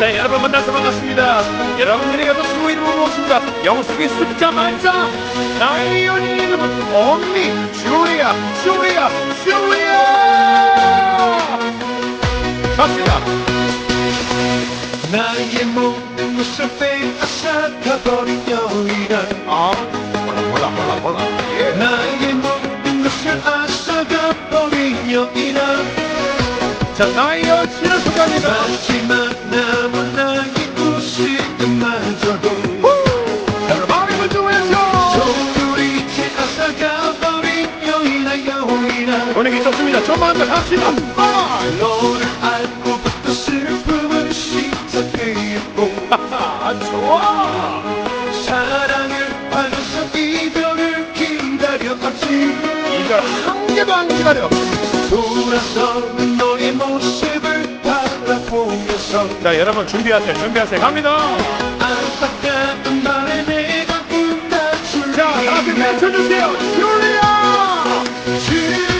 네, 여러분 만나서 반갑습니다. 여러분들이 가도 수고 이름은 무엇입니까? 영숙이 숫자 만점. 나의 연인 이름은 언니 줄리아, 줄리아, 줄리아. 좋습니다. 나의 모든 것을 빼앗아가버린 여인아 아, 몰라, 몰라, 몰라, 몰라. 자, 나의 여친을 소개합니다. 마지막 남은 나의 여인아 여인아 분위기 좋습니다. 좀만 더 합시다. 아, 너를 알고부터 슬픔을 시작했고 아, 좋아. 사랑을 받아서 이별을 기다려왔지 이걸 한 개도 안 기다려. 돌아서는 자, 여러분 준비하세요. 준비하세요. 갑니다. 자, 다시 외쳐주세요. 줄리아! 줄리아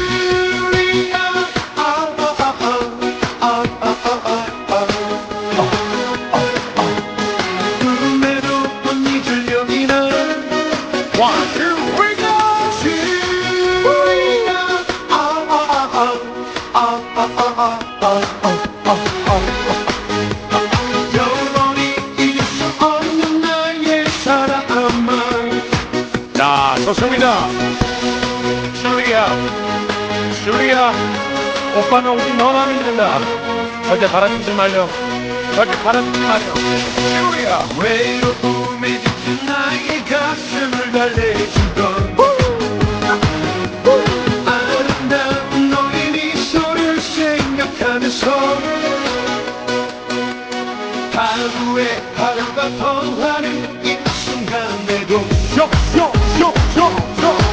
여인아 One! 줄리아 영원히 좋습니다. 줄리아, 줄리아, 오빠는 오직 너만 믿는다. 절대 바라지 말려. 절대 바라지 말려. 줄리아, 외로움에 지친 나의 가슴을 달래주던 아름다운 너의 미소를 생각하면서 하루에 하루가 더하는 쇼, 쇼.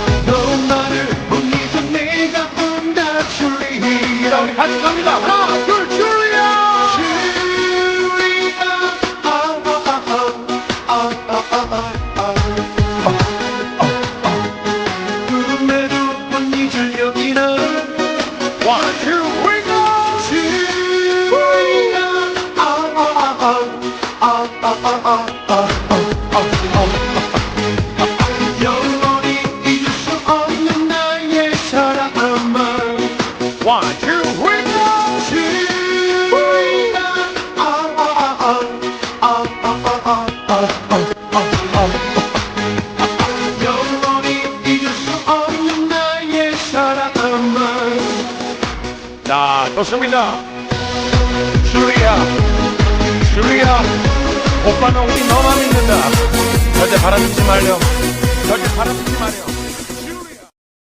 좋습니다. 줄리아, 줄리아, 오빠는 오직 너만 믿는다. 절대 바라지 말려. 절대 바라지 말려.